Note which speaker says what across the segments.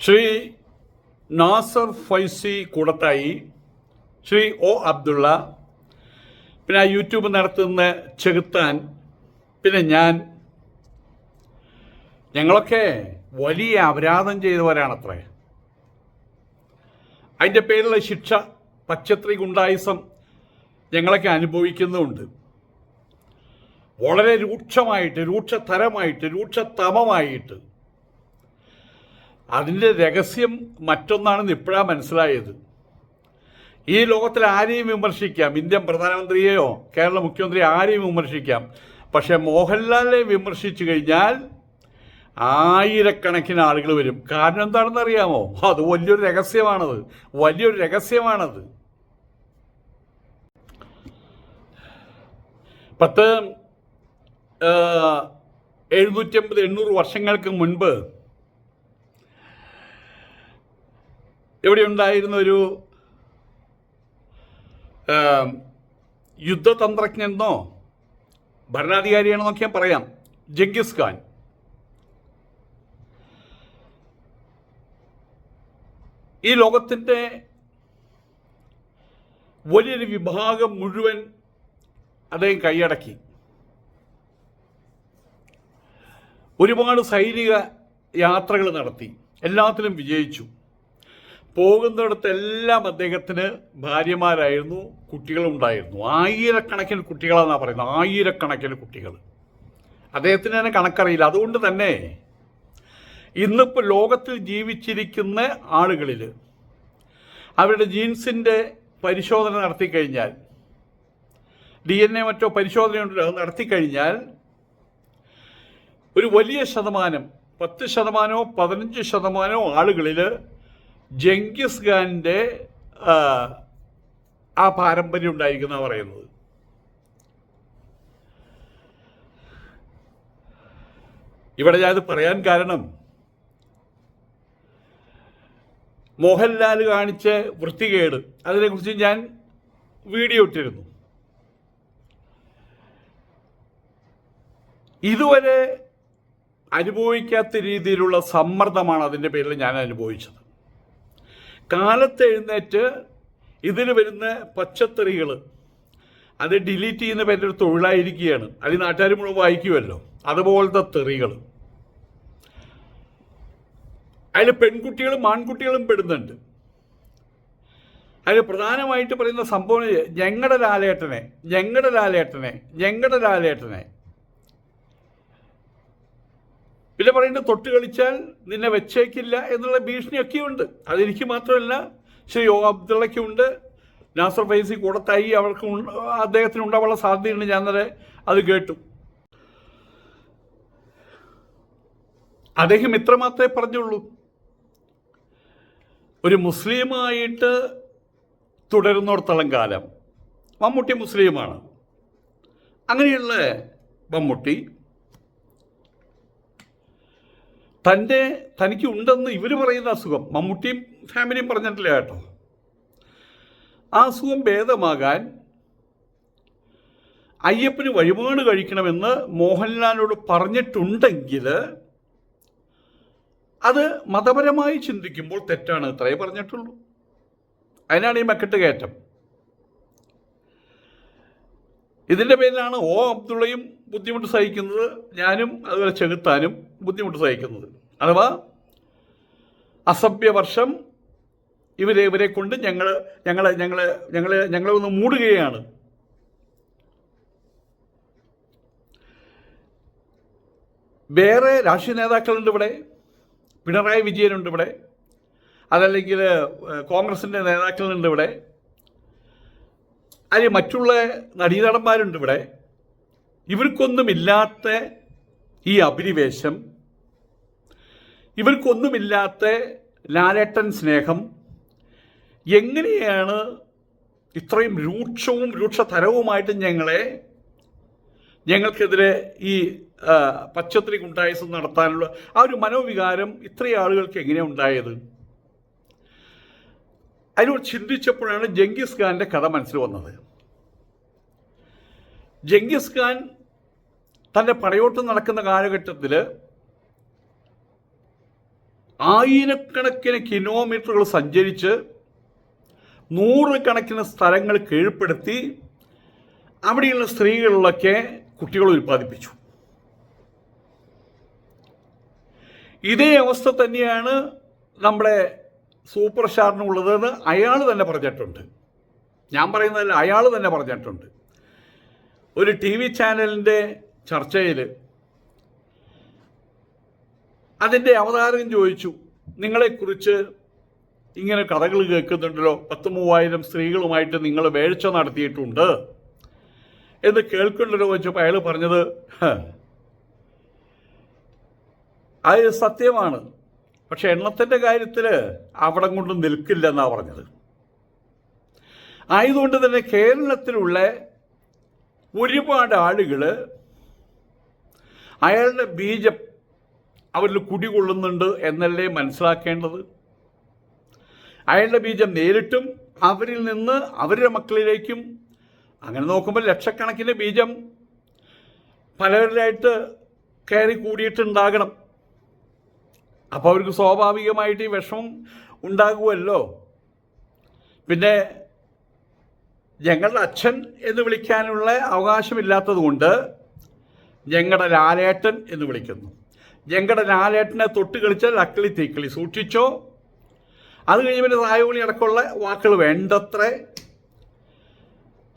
Speaker 1: Shri Nasar Faizy Koodathayi Shri O Abdulla പിന്നെ YouTube നടത്തുന്ന ചെകുത്താൻ പിന്നെ ഞാൻ. ഞങ്ങളൊക്കെ വലിയ അപരാധം ചെയ്തവരാണത്രേ. അതിന്റെ പേരിലുള്ള ശിക്ഷ പച്ചത്രി ഗുണ്ടായുസം ഞങ്ങളൊക്കെ അനുഭവിക്കുന്നുമുണ്ട്. വളരെ രൂക്ഷമായിട്ട് രൂക്ഷതരമായിട്ട് രൂക്ഷതമമായിട്ട് അതിന്റെ രഹസ്യം മറ്റൊന്നാണെന്ന് ഇപ്പോഴാണ് മനസ്സിലായത്. ഈ ലോകത്തിൽ ആരെയും വിമർശിക്കാം. ഇന്ത്യൻ പ്രധാനമന്ത്രിയെയോ കേരള മുഖ്യമന്ത്രിയെ ആരെയും വിമർശിക്കാം. പക്ഷേ മോഹൻലാലിനെ വിമർശിച്ചു കഴിഞ്ഞാൽ ആയിരക്കണക്കിന് ആളുകൾ വരും. കാരണം എന്താണെന്ന് അറിയാമോ? അത് വലിയൊരു രഹസ്യമാണത്. വലിയൊരു രഹസ്യമാണത്. പത്ത് എഴുന്നൂറ്റമ്പത് എണ്ണൂറ് വർഷങ്ങൾക്ക് മുൻപ് ഇവിടെ ഉണ്ടായിരുന്ന ഒരു യുദ്ധതന്ത്രജ്ഞനെന്നോ ഭരണാധികാരിയാണെന്നൊക്കെ ഞാൻ പറയാം. Genghis Khan. ഈ ലോകത്തിന്റെ വലിയൊരു വിഭാഗം മുഴുവൻ അദ്ദേഹം കൈയടക്കി. ഒരുപാട് സൈനിക യാത്രകൾ നടത്തി. എല്ലാത്തിലും വിജയിച്ചു. പോകുന്നിടത്തെല്ലാം അദ്ദേഹത്തിന് ഭാര്യമാരായിരുന്നു കുട്ടികളുണ്ടായിരുന്നു. ആയിരക്കണക്കിന് കുട്ടികളെന്നാണ് പറയുന്നത്. ആയിരക്കണക്കിന് കുട്ടികൾ അദ്ദേഹത്തിന് തന്നെ കണക്കറിയില്ല. അതുകൊണ്ട് തന്നെ ഇന്നിപ്പോൾ ലോകത്തിൽ ജീവിച്ചിരിക്കുന്ന ആളുകളിൽ അവരുടെ ജീൻസിന്റെ പരിശോധന നടത്തിക്കഴിഞ്ഞാൽ ഡി എൻ എ മറ്റോ പരിശോധനയുണ്ടല്ലോ അത് നടത്തിക്കഴിഞ്ഞാൽ ഒരു വലിയ ശതമാനം പത്ത് ശതമാനമോ പതിനഞ്ച് ശതമാനമോ ആളുകളിൽ ജംഗിസ് ഖാന്റെ ആ, പാരമ്പര്യം ഉണ്ടായിരിക്കുന്ന പറയുന്നത്. ഇവിടെ ഞാനത് പറയാൻ കാരണം മോഹൻലാൽ കാണിച്ച വൃത്തികേട് അതിനെക്കുറിച്ച് ഞാൻ വീഡിയോ ഇട്ടിരുന്നു. ഇതുവരെ അനുഭവിക്കാത്ത രീതിയിലുള്ള സമ്മർദ്ദമാണ് അതിന്റെ പേരിൽ ഞാൻ അനുഭവിച്ചത്. കാലത്ത് എഴുന്നേറ്റ് ഇതിൽ വരുന്ന പച്ചത്തെറികൾ അത് ഡിലീറ്റ് ചെയ്യുന്ന പേരുടെ ഒരു തൊഴിലായിരിക്കുകയാണ്. അത് നാട്ടുകാർ മുഴുവൻ വായിക്കുമല്ലോ അതുപോലത്തെ തെറികൾ അതിൽ പെൺകുട്ടികളും ആൺകുട്ടികളും പെടുന്നുണ്ട്. അതിൽ പ്രധാനമായിട്ട് പറയുന്ന സംഭവം ഞങ്ങളുടെ ലാലേട്ടനെ ഞങ്ങളുടെ ലാലേട്ടനെ ഞങ്ങളുടെ ലാലേട്ടനെ പിന്നെ പറയുന്നത് തൊട്ട് കളിച്ചാൽ നിന്നെ വെച്ചേക്കില്ല എന്നുള്ള ഭീഷണിയൊക്കെ ഉണ്ട് അതെനിക്ക് മാത്രമല്ല ശ്രീ യോ അബ്ദുള്ളയ്ക്കുണ്ട്. നാസർ ഫൈസി കൂടത്തായി അവർക്ക് അദ്ദേഹത്തിന് ഉണ്ടാവാനുള്ള സാധ്യതയുണ്ട്. ഞാൻ നേരെ അത് കേട്ടു. അദ്ദേഹം ഇത്ര മാത്രമേ പറഞ്ഞുള്ളൂ. ഒരു മുസ്ലിമായിട്ട് തുടരുന്നിടത്തോളം കാലം മമ്മൂട്ടി മുസ്ലിമാണ്. അങ്ങനെയുള്ള മമ്മൂട്ടി തന്റെ തനിക്ക് ഉണ്ടെന്ന് ഇവർ പറയുന്ന അസുഖം മമ്മൂട്ടിയും ഫാമിലിയും പറഞ്ഞിട്ടില്ല കേട്ടോ. ആ അസുഖം ഭേദമാകാൻ അയ്യപ്പന് വഴിപാട് കഴിക്കണമെന്ന് മോഹൻലാലിനോട് പറഞ്ഞിട്ടുണ്ടെങ്കിൽ അത് മതപരമായി ചിന്തിക്കുമ്പോൾ തെറ്റാണ് ഇത്രയേ പറഞ്ഞിട്ടുള്ളൂ. അതിനാണ് ഈ മെക്കെട്ട് കയറ്റം. ഇതിന്റെ പേരിലാണ് ഓ അബ്ദുള്ളയും ബുദ്ധിമുട്ട് സഹിക്കുന്നത്. ഞാനും അതുപോലെ ചെകുത്താനും ബുദ്ധിമുട്ട് സഹിക്കുന്നത്. അഥവാ അസഭ്യവർഷം ഇവരെ ഇവരെ കൊണ്ട് ഞങ്ങൾ ഞങ്ങളെ ഞങ്ങളെ ഞങ്ങളെ ഞങ്ങളെ ഒന്ന് മൂടുകയാണ്. വേറെ രാഷ്ട്രീയ നേതാക്കളുണ്ട് ഇവിടെ. പിണറായി വിജയനുണ്ട് ഇവിടെ. അതല്ലെങ്കിൽ കോൺഗ്രസിന്റെ നേതാക്കളുണ്ട് ഇവിടെ. അതിൽ മറ്റുള്ള നടീനടന്മാരുണ്ട് ഇവിടെ. ഇവർക്കൊന്നുമില്ലാത്ത ഈ അഭിനിവേശം ഇവർക്കൊന്നുമില്ലാത്ത ലാലേട്ടൻ സ്നേഹം എങ്ങനെയാണ് ഇത്രയും രൂക്ഷവും രൂക്ഷതരവുമായിട്ട് ഞങ്ങളെ ഞങ്ങൾക്കെതിരെ ഈ പച്ചത്രി നടത്താനുള്ള ആ ഒരു മനോവികാരം ഇത്രയും ആളുകൾക്ക് എങ്ങനെ ഉണ്ടായത്? അതിനോട് ചിന്തിച്ചപ്പോഴാണ് ജംഗിസ് ഖാന്റെ കഥ മനസ്സിൽ വന്നത്. ജംഗിസ് ഖാൻ തന്റെ പടയോട്ടം നടക്കുന്ന കാലഘട്ടത്തിൽ ആയിരക്കണക്കിന് കിലോമീറ്ററുകൾ സഞ്ചരിച്ച് നൂറുകണക്കിന് സ്ഥലങ്ങൾ കീഴ്പ്പെടുത്തി അവിടെയുള്ള സ്ത്രീകളിലൊക്കെ കുട്ടികൾ ഉൽപ്പാദിപ്പിച്ചു. ഇതേ അവസ്ഥ തന്നെയാണ് നമ്മുടെ സൂപ്പർ സ്റ്റാറിനുള്ളതെന്ന് അയാൾ തന്നെ പറഞ്ഞിട്ടുണ്ട്. ഞാൻ പറയുന്നതല്ല അയാൾ തന്നെ പറഞ്ഞിട്ടുണ്ട്. ഒരു ടി വി ചാനലിന്റെ ചർച്ചയിൽ അതിന്റെ അവതാരകൻ ചോദിച്ചു നിങ്ങളെക്കുറിച്ച് ഇങ്ങനെ കഥകൾ കേൾക്കുന്നുണ്ടല്ലോ പത്ത് മൂവായിരം സ്ത്രീകളുമായിട്ട് നിങ്ങൾ വേഴ്ച നടത്തിയിട്ടുണ്ട്. എന്ന് കേൾക്കുന്നുണ്ടല്ലോ വെച്ചപ്പോൾ അയാൾ പറഞ്ഞത് "ഹ, അത് സത്യമാണ്. പക്ഷെ എണ്ണത്തിന്റെ കാര്യത്തിൽ അവിടം കൊണ്ട് നിൽക്കില്ലെന്നാണ് പറഞ്ഞത്. ആയതുകൊണ്ട് തന്നെ കേരളത്തിലുള്ള ഒരുപാട് ആളുകൾ അയാളുടെ ബീജം അവരിൽ കുടികൊള്ളുന്നുണ്ട് എന്നല്ലേ മനസ്സിലാക്കേണ്ടത്? അയാളുടെ ബീജം നേരിട്ടും അവരിൽ നിന്ന് അവരുടെ മക്കളിലേക്കും അങ്ങനെ നോക്കുമ്പോൾ ലക്ഷക്കണക്കിന് ബീജം പലരിലായിട്ട് കയറി കൂടിയിട്ടുണ്ടാകണം. അപ്പോൾ അവർക്ക് സ്വാഭാവികമായിട്ട് ഈ വിഷമം ഉണ്ടാകുമല്ലോ. പിന്നെ ഞങ്ങളുടെ അച്ഛൻ എന്ന് വിളിക്കാനുള്ള അവകാശമില്ലാത്തത് കൊണ്ട് ഞങ്ങളുടെ ലാലേട്ടൻ എന്ന് വിളിക്കുന്നു. ഞങ്ങളുടെ ലാലേട്ടനെ തൊട്ട് കളിച്ചാൽ അക്കിളി തീക്കിളി സൂക്ഷിച്ചോ? അത് കഴിഞ്ഞ് പിന്നെ തായോളി അടക്കമുള്ള വാക്കുകൾ വേണ്ടത്ര?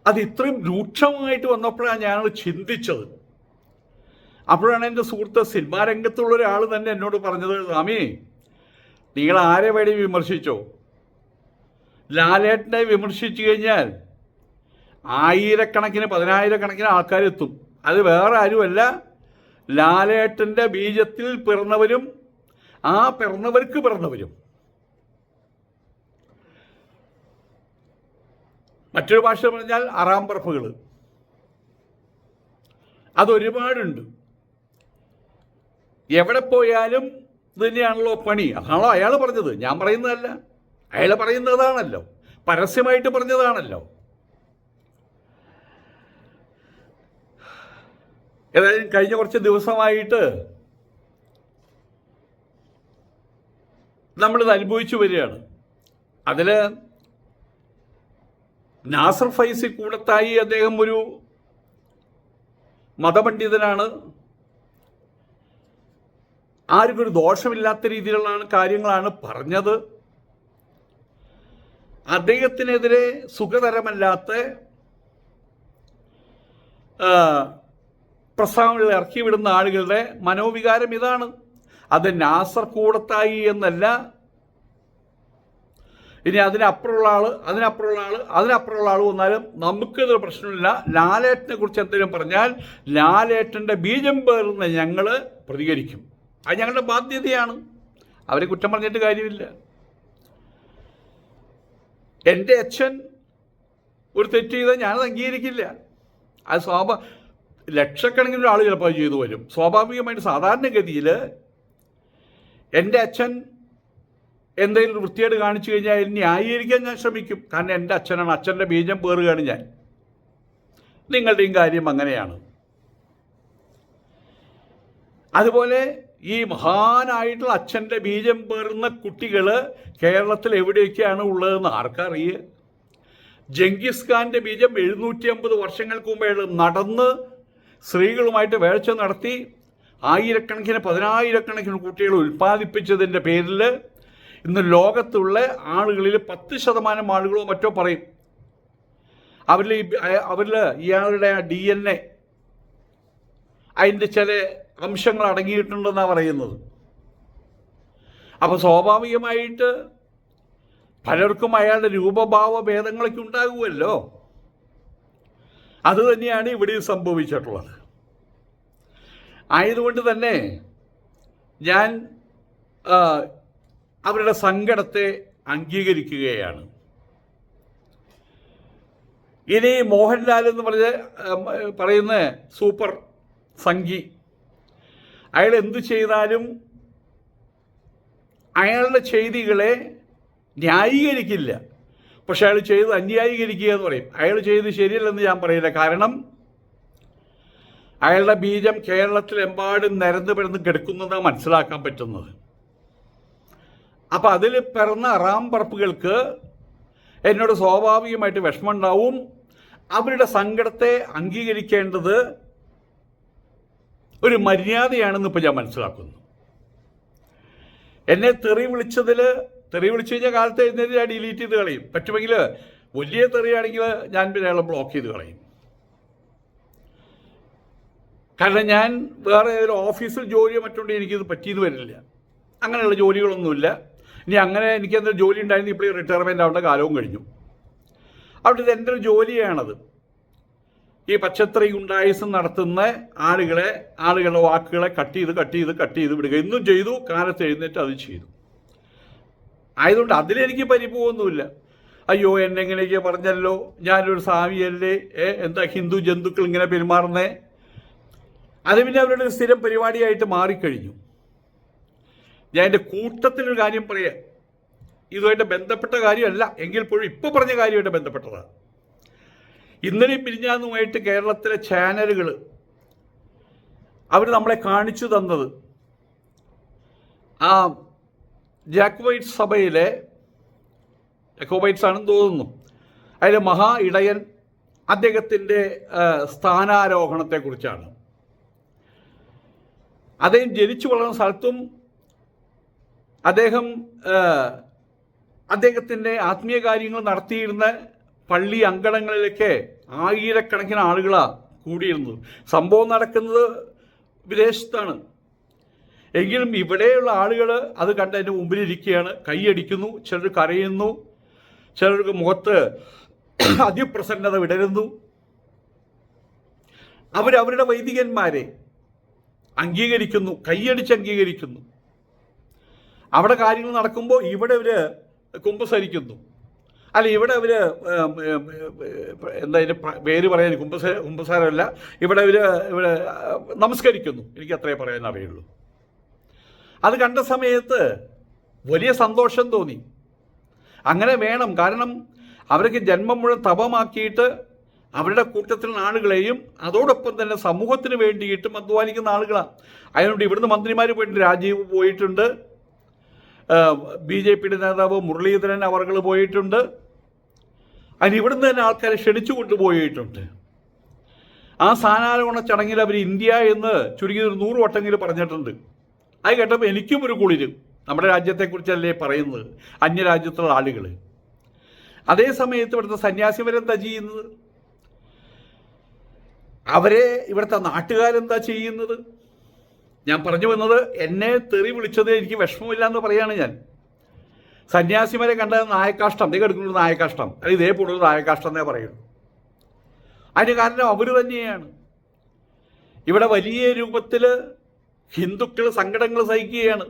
Speaker 1: അത് ഇത്രയും രൂക്ഷമായിട്ട് വന്നപ്പോഴാണ് ഞാനത് ചിന്തിച്ചത്. അപ്പോഴാണ് എന്റെ സുഹൃത്ത് സിനിമാ രംഗത്തുള്ള ഒരാൾ തന്നെ എന്നോട് പറഞ്ഞത് സ്വാമി നിങ്ങൾ ആരെ വേണി വിമർശിച്ചോ? ലാലേട്ടനെ വിമർശിച്ചു കഴിഞ്ഞാൽ ആയിരക്കണക്കിന് പതിനായിരക്കണക്കിന് ആൾക്കാർ എത്തും. അത് വേറെ ആരുമല്ല. ലാലേട്ടന്റെ ബീജത്തിൽ പിറന്നവരും ആ പിറന്നവർക്ക് പിറന്നവരും. മറ്റൊരു ഭാഷ പറഞ്ഞാൽ അറാം പറപ്പുകൾ. അതൊരുപാടുണ്ട് എവിടെ പോയാലും ഇത് തന്നെയാണല്ലോ പണി. അതാണല്ലോ അയാൾ പറഞ്ഞത്. ഞാൻ പറയുന്നതല്ല. അയാൾ പറയുന്നതാണല്ലോ. പരസ്യമായിട്ട് പറഞ്ഞതാണല്ലോ. ഏതായാലും കഴിഞ്ഞ കുറച്ച് ദിവസമായിട്ട് നമ്മളിത് അനുഭവിച്ചു വരികയാണ്. അതിൽ നാസർ ഫൈസി കൂടത്തായി അദ്ദേഹം ഒരു മതപണ്ഡിതനാണ്. ആർക്കും ഒരു ദോഷമില്ലാത്ത രീതിയിലുള്ള കാര്യങ്ങളാണ് പറഞ്ഞത്. അദ്ദേഹത്തിനെതിരെ സുഖതരമല്ലാത്ത പ്രസ്താവനകൾ ഇറക്കി വിടുന്ന ആളുകളുടെ മനോവികാരം ഇതാണ്. അത് നാസർ കൂടത്തായി എന്നല്ല. ഇനി അതിനപ്പുറമുള്ള ആൾ അതിനപ്പുറമുള്ള ആൾ അതിനപ്പുറമുള്ള ആൾ വന്നാലും നമുക്കിതൊരു പ്രശ്നമില്ല. ലാലേട്ടനെ കുറിച്ച് എന്തെങ്കിലും പറഞ്ഞാൽ ലാലേട്ടന്റെ ബീജം പേറുന്ന ഞങ്ങൾ പ്രതികരിക്കും. അത് ഞങ്ങളുടെ ബാധ്യതയാണ്. അവരെ കുറ്റം പറഞ്ഞിട്ട് കാര്യമില്ല. എന്റെ അച്ഛൻ ഒരു തെറ്റ് ചെയ്താൽ ഞാനത് അംഗീകരിക്കില്ല. അത് സ്വാഭാ ലക്ഷക്കണക്കിന് ആൾ ചിലപ്പോൾ ചെയ്തു വരും. സ്വാഭാവികമായിട്ട് സാധാരണഗതിയിൽ എന്റെ അച്ഛൻ എന്തെങ്കിലും വൃത്തിയായിട്ട് കാണിച്ചു കഴിഞ്ഞാൽ ന്യായീകരിക്കാൻ ഞാൻ ശ്രമിക്കും. കാരണം എന്റെ അച്ഛനാണ്. അച്ഛന്റെ ബീജം പേറുകയാണ് ഞാൻ. നിങ്ങളുടെയും കാര്യം അങ്ങനെയാണ്. അതുപോലെ ഈ മഹാനായിട്ടുള്ള അച്ഛന്റെ ബീജം പേറുന്ന കുട്ടികൾ കേരളത്തിൽ എവിടെയൊക്കെയാണ് ഉള്ളതെന്ന് ആർക്കറിയേ? ജംഗിസ് ഖാന്റെ ബീജം എഴുന്നൂറ്റി അമ്പത് വർഷങ്ങൾക്ക് മുമ്പേ നടന്ന് സ്ത്രീകളുമായിട്ട് വേഴ്ച നടത്തി ആയിരക്കണക്കിന് പതിനായിരക്കണക്കിന് കുട്ടികൾ ഉൽപ്പാദിപ്പിച്ചതിന്റെ പേരിൽ ഇന്ന് ലോകത്തുള്ള ആളുകളിൽ പത്ത് ശതമാനം ആളുകളോ മറ്റോ പറയും. അവരിൽ അവരിൽ ഇയാളുടെ ഡി എൻ എ അതിന്റെ ചില അംശങ്ങൾ അടങ്ങിയിട്ടുണ്ടെന്നാണ് പറയുന്നത്. അപ്പോൾ സ്വാഭാവികമായിട്ട് പലർക്കും അയാളുടെ രൂപഭാവ ഭേദങ്ങളൊക്കെ ഉണ്ടാകുമല്ലോ. അതുതന്നെയാണ് ഇവിടെയും ഇവിടെ സംഭവിച്ചിട്ടുള്ളത്. ആയതുകൊണ്ട് തന്നെ ഞാൻ അവരുടെ സങ്കടത്തെ അംഗീകരിക്കുകയാണ്. ഇനി മോഹൻലാൽ എന്ന് പറഞ്ഞ പറയുന്ന സൂപ്പർ സംഗി അയാൾ എന്തു ചെയ്താലും അയാളുടെ ചെയ്തികളെ ന്യായീകരിക്കില്ല. പക്ഷെ അയാൾ ചെയ്ത് അന്യായീകരിക്കുക എന്ന് പറയും. അയാൾ ചെയ്ത് ശരിയല്ലെന്ന് ഞാൻ പറയില്ല. കാരണം അയാളുടെ ബീജം കേരളത്തിലെമ്പാടും നിരന്ന് പിറന്ന് കിടക്കുന്നതാണ് മനസ്സിലാക്കാൻ പറ്റുന്നത്. അപ്പം അതിൽ പിറന്ന റാം പറപ്പുകൾക്ക് എന്നോട് സ്വാഭാവികമായിട്ട് വിഷമമുണ്ടാവും. അവരുടെ സങ്കടത്തെ അംഗീകരിക്കേണ്ടത് ഒരു മര്യാദയാണെന്ന് ഇപ്പോൾ ഞാൻ മനസ്സിലാക്കുന്നു. എന്നെ തെറി വിളിച്ചതിൽ തെറി വിളിച്ചു കഴിഞ്ഞാൽ കാലത്ത് എഴുന്നേറ്റ് ഞാൻ ഡിലീറ്റ് ചെയ്ത് കളയും. പറ്റുമെങ്കിൽ വലിയ തെറിയാണെങ്കിൽ ഞാൻ പിന്നെ അയാളെ ബ്ലോക്ക് ചെയ്ത് കളയും. കാരണം ഞാൻ വേറെ ഒരു ഓഫീസിൽ ജോലിയോ മറ്റുണ്ടെങ്കിൽ എനിക്കിത് പറ്റിയെന്ന് വരില്ല. അങ്ങനെയുള്ള ജോലികളൊന്നുമില്ല. ഇനി അങ്ങനെ എനിക്ക് എന്തൊരു ജോലി ഉണ്ടായിരുന്നു ഇപ്പോൾ റിട്ടയർമെന്റ് ആവേണ്ട കാലവും കഴിഞ്ഞു. അവിടെ ഇത് എന്റെ ജോലിയാണത്? ഈ പച്ചത്തറി ഗുണ്ടായുസം നടത്തുന്ന ആളുകളെ ആളുകളുടെ വാക്കുകളെ കട്ട് ചെയ്ത് കട്ട് ചെയ്ത് കട്ട് ചെയ്ത് വിടുക. ഇന്നും ചെയ്തു കാലത്ത് എഴുന്നേറ്റ് അത് ചെയ്തു. ആയതുകൊണ്ട് അതിലെനിക്ക് പരിഭവമൊന്നുമില്ല. അയ്യോ എന്നെ എങ്ങനെയൊക്കെ പറഞ്ഞല്ലോ. ഞാനൊരു സ്വാമിയല്ലേ ഏ എന്താ ഹിന്ദു ജന്തുക്കൾ ഇങ്ങനെ പെരുമാറുന്നേ? അത് പിന്നെ അവരുടെ സ്ഥിരം പരിപാടിയായിട്ട് മാറിക്കഴിഞ്ഞു. ഞാൻ എന്റെ കൂട്ടത്തിലൊരു കാര്യം പറയാം. ഇതുമായിട്ട് ബന്ധപ്പെട്ട കാര്യമല്ല. എങ്കിൽ പോലും ഇപ്പോൾ പറഞ്ഞ കാര്യമായിട്ട് ബന്ധപ്പെട്ടതാണ്. ഇന്നലെയും പിരിഞ്ഞാന്നുമായിട്ട് കേരളത്തിലെ ചാനലുകൾ അവർ നമ്മളെ കാണിച്ചു തന്നത്. ആ ജാക്വൈറ്റ് സഭയിലെ ജക്കോബൈറ്റ്സ് ആണെന്ന് തോന്നുന്നു. അതിലെ മഹാ ഇടയൻ അദ്ദേഹത്തിന്റെ സ്ഥാനാരോഹണത്തെക്കുറിച്ചാണ്. അദ്ദേഹം ജനിച്ചു വളർന്ന സ്ഥലത്തും അദ്ദേഹം അദ്ദേഹത്തിന്റെ ആത്മീയ കാര്യങ്ങൾ നടത്തിയിരുന്ന പള്ളി അങ്കണങ്ങളിലൊക്കെ ആയിരക്കണക്കിന് ആളുകളാണ് കൂടിയിരുന്നത്. സംഭവം നടക്കുന്നത് വിദേശത്താണ്. എങ്കിലും ഇവിടെയുള്ള ആളുകൾ അത് കണ്ട് എന്റെ മുമ്പിലിരിക്കുകയാണ്. കൈയടിക്കുന്നു ചിലർ കരയുന്നു ചിലർക്ക് മുഖത്ത് അതിപ്രസന്നത വിടരുന്നു. അവരവരുടെ വൈദികന്മാരെ അംഗീകരിക്കുന്നു കൈയടിച്ച് അംഗീകരിക്കുന്നു. അവിടെ കാര്യങ്ങൾ നടക്കുമ്പോൾ ഇവിടെ ഇവർ കുമ്പസരിക്കുന്നു. അല്ല ഇവിടെ അവർ എന്താ പേര് പറയാൻ കുമ്പസ കുമ്പസാരമല്ല. ഇവിടെ ഇവർ ഇവിടെ നമസ്കരിക്കുന്നു. എനിക്ക് അത്രേ പറയാൻ അറിയുള്ളൂ. അത് കണ്ട സമയത്ത് വലിയ സന്തോഷം തോന്നി. അങ്ങനെ വേണം. കാരണം അവർക്ക് ജന്മം മുഴുവൻ തപമാക്കിയിട്ട് അവരുടെ കൂട്ടത്തിലുള്ള ആളുകളെയും അതോടൊപ്പം തന്നെ സമൂഹത്തിന് വേണ്ടിയിട്ടും അധ്വാനിക്കുന്ന ആളുകളാണ് അതിനുണ്ട് ഇവിടുന്ന് മന്ത്രിമാർ പോയിട്ട് രാജീവ് പോയിട്ടുണ്ട്. ബി ജെ പിയുടെ നേതാവ് മുരളീധരൻ അവർകൾ പോയിട്ടുണ്ട്. അതിന് ഇവിടുന്ന് തന്നെ ആൾക്കാരെ ക്ഷണിച്ചു കൊണ്ടുപോയിട്ടുണ്ട്. ആ സ്ഥാനാരോഹണ ചടങ്ങിൽ അവർ ഇന്ത്യ എന്ന് ചുരുങ്ങിയത് ഒരു നൂറ് വട്ടമെങ്കിലും പറഞ്ഞിട്ടുണ്ട്. അത് കേട്ടപ്പോൾ എനിക്കും ഒരു കുളിര്. നമ്മുടെ രാജ്യത്തെക്കുറിച്ചല്ലേ പറയുന്നത്? അന്യരാജ്യത്തുള്ള ആളുകൾ അതേ സമയത്ത് ഇവിടുത്തെ സന്യാസിമാരെന്താ ചെയ്യുന്നത്? അവരെ ഇവിടുത്തെ നാട്ടുകാരെന്താ ചെയ്യുന്നത്? ഞാൻ പറഞ്ഞു വന്നത് എന്നെ തെറി വിളിച്ചത് എനിക്ക് വിഷമമില്ല എന്ന് പറയാണ് ഞാൻ. സന്യാസിമാരെ കണ്ടത് നായക്കാഷ്ടം. നീ എടുക്കുന്നത് നായക്കാഷ്ടം. അല്ലെങ്കിൽ ഇതേ കൂടുതൽ നായക്കാഷ്ടം എന്നേ പറയുള്ളൂ. അതിന് കാരണം അവർ തന്നെയാണ്. ഇവിടെ വലിയ രൂപത്തിൽ ഹിന്ദുക്കൾ സങ്കടങ്ങൾ സഹിക്കുകയാണ്.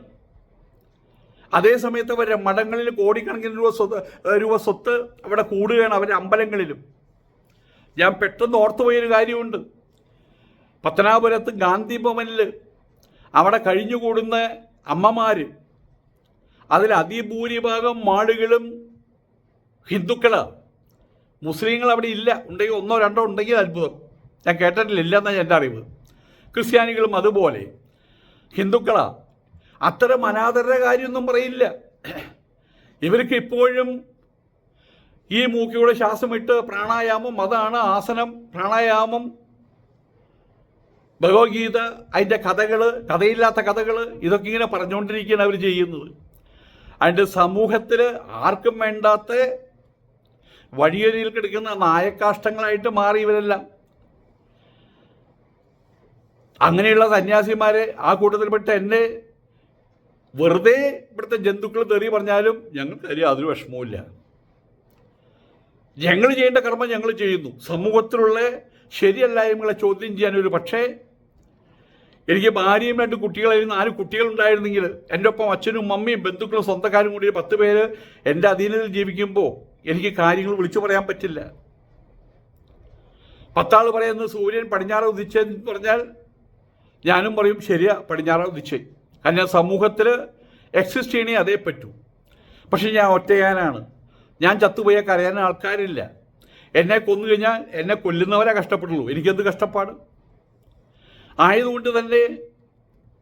Speaker 1: അതേ സമയത്ത് അവരുടെ മഠങ്ങളിൽ കോടിക്കണക്കിന് രൂപ സ്വത്ത് രൂപ സ്വത്ത് അവിടെ കൂടുകയാണ് അവരുടെ അമ്പലങ്ങളിലും. ഞാൻ പെട്ടെന്ന് ഓർത്തുപോയൊരു കാര്യമുണ്ട്. പത്തനാപുരത്ത് ഗാന്ധി ഭവനിൽ അവിടെ കഴിഞ്ഞുകൂടുന്ന അമ്മമാർ അതിൽ അതിഭൂരിഭാഗം ആളുകളും ഹിന്ദുക്കളാണ് മുസ്ലിങ്ങൾ അവിടെ ഇല്ല. ഉണ്ടെങ്കിൽ ഒന്നോ രണ്ടോ ഉണ്ടെങ്കിൽ അത്ഭുതം. ഞാൻ കേട്ടിട്ടില്ല. ഇല്ലെന്നാണ് എന്റെ അറിവ്. ക്രിസ്ത്യാനികളും അതുപോലെ. ഹിന്ദുക്കളാ. അത്തരം അനാഥരുടെ കാര്യമൊന്നും പറയില്ല. ഇവർക്ക് ഇപ്പോഴും ഈ മൂക്കിയുടെ ശ്വാസമിട്ട് പ്രാണായാമം അതാണ് ആസനം. പ്രാണായാമം ഭഗവത്ഗീത അതിന്റെ കഥകൾ കഥയില്ലാത്ത കഥകൾ ഇതൊക്കെ ഇങ്ങനെ പറഞ്ഞുകൊണ്ടിരിക്കുകയാണ് അവർ ചെയ്യുന്നത്. അതിന്റെ സമൂഹത്തിൽ ആർക്കും വേണ്ടാത്ത വഴിയരിയിൽ കിടക്കുന്ന നായക്കാഷ്ടങ്ങളായിട്ട് മാറി ഇവരെല്ലാം. അങ്ങനെയുള്ള സന്യാസിമാരെ ആ കൂട്ടത്തിൽപ്പെട്ട എന്നെ വെറുതെ ഇവിടുത്തെ ജന്തുക്കൾ തെറി പറഞ്ഞാലും ഞങ്ങൾക്ക് അതിൽ അതൊരു വിഷമവുമില്ല. ഞങ്ങൾ ചെയ്യേണ്ട കർമ്മം ഞങ്ങൾ ചെയ്യുന്നു. സമൂഹത്തിലുള്ള ശരിയല്ലായ്മകളെ ചോദ്യം ചെയ്യാൻ ഒരു പക്ഷേ എനിക്ക് ഭാര്യയും രണ്ട് കുട്ടികളായിരുന്നു നാല് കുട്ടികളുണ്ടായിരുന്നെങ്കിൽ എന്റെ ഒപ്പം അച്ഛനും മമ്മിയും ബന്ധുക്കളും സ്വന്തക്കാരും കൂടി പത്ത് പേര് എന്റെ അധീനതയിൽ ജീവിക്കുമ്പോൾ എനിക്ക് കാര്യങ്ങൾ വിളിച്ചു പറയാൻ പറ്റില്ല. പത്താൾ പറയുന്നത് സൂര്യൻ പടിഞ്ഞാറ് ഉദിച്ചെന്ന് പറഞ്ഞാൽ ഞാനും പറയും ശരിയാ പടിഞ്ഞാറ് ഉദിച്ചേ. കാരണം സമൂഹത്തിൽ എക്സിസ്റ്റ് ചെയ്യണേ അതേ പറ്റൂ. പക്ഷെ ഞാൻ ഒറ്റയാനാണ്. ഞാൻ ചത്തുപോയ കരയാൻ ആൾക്കാരില്ല. എന്നെ കൊന്നു കഴിഞ്ഞാൽ എന്നെ കൊല്ലുന്നവരെ കഷ്ടപ്പെട്ടുള്ളൂ എനിക്കെന്ത് കഷ്ടപ്പാട്? ആയതുകൊണ്ട് തന്നെ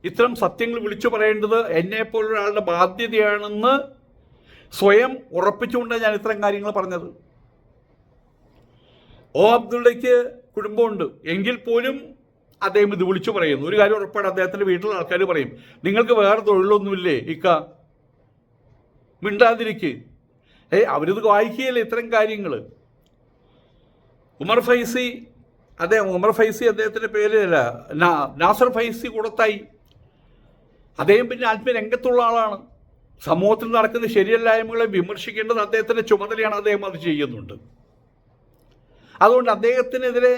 Speaker 1: ഇത്തരം സത്യങ്ങൾ വിളിച്ചു പറയേണ്ടത് എന്നെ പോലൊരാളുടെ ബാധ്യതയാണെന്ന് സ്വയം ഉറപ്പിച്ചുകൊണ്ടാണ് ഞാൻ ഇത്തരം കാര്യങ്ങൾ പറഞ്ഞത്. ഓ അബ്ദുള്ളയ്ക്ക് കുടുംബമുണ്ട്. എങ്കിൽ പോലും അദ്ദേഹം ഇത് വിളിച്ചു പറയുന്നു. ഒരു കാര്യം ഉറപ്പാണ് അദ്ദേഹത്തിന്റെ വീട്ടിലുള്ള ആൾക്കാർ പറയും നിങ്ങൾക്ക് വേറെ തൊഴിലൊന്നുമില്ലേ ഇക്ക? മിണ്ടാതിരിക്ക്. ഏ അവരിത് വായിക്കുകയല്ലേ ഇത്തരം കാര്യങ്ങൾ ഉമർ ഫൈസി അദ്ദേഹം ഉമർ ഫൈസി അദ്ദേഹത്തിന്റെ പേരല്ല നാസർ ഫൈസി കൂടത്തായി. അദ്ദേഹം പിന്നെ ആത്മീയ രംഗത്തുള്ള ആളാണ്. സമൂഹത്തിൽ നടക്കുന്ന ശരിയല്ലായ്മകളെ വിമർശിക്കേണ്ടത് അദ്ദേഹത്തിന്റെ ചുമതലയാണ് അദ്ദേഹം അത് ചെയ്യുന്നുണ്ട്. അതുകൊണ്ട് അദ്ദേഹത്തിനെതിരെ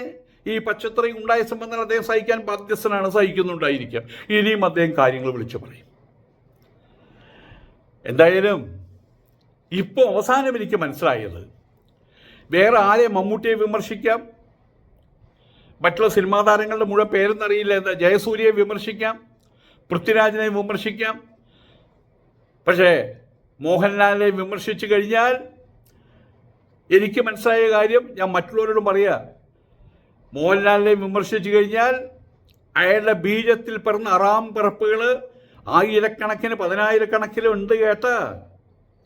Speaker 1: ഈ പച്ചത്തറി ഉണ്ടായ സംബന്ധം അദ്ദേഹം സഹിക്കാൻ ബാധ്യസ്ഥനാണ് സഹിക്കുന്നുണ്ടായിരിക്കാം. ഇനിയും അദ്ദേഹം കാര്യങ്ങൾ വിളിച്ചു പറയും. എന്തായാലും ഇപ്പോൾ അവസാനം എനിക്ക് മനസ്സിലായത് വേറെ ആരെ മമ്മൂട്ടിയെ വിമർശിക്കാം മറ്റുള്ള സിനിമാ താരങ്ങളുടെ മുഴുവൻ അറിയില്ല. എന്താ ജയസൂര്യയെ വിമർശിക്കാം പൃഥ്വിരാജിനെ വിമർശിക്കാം. പക്ഷേ മോഹൻലാലിനെ വിമർശിച്ചു കഴിഞ്ഞാൽ എനിക്ക് മനസ്സിലായ കാര്യം ഞാൻ മറ്റുള്ളവരോടും പറയാ. മോഹൻലാലിനെ വിമർശിച്ചു കഴിഞ്ഞാൽ അയാളുടെ ബീജത്തിൽ പിറന്ന അറാം പിറപ്പുകൾ ആയിരക്കണക്കിന് പതിനായിരക്കണക്കിന് ഉണ്ട് കേട്ട.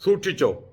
Speaker 1: സൂക്ഷിച്ചോ.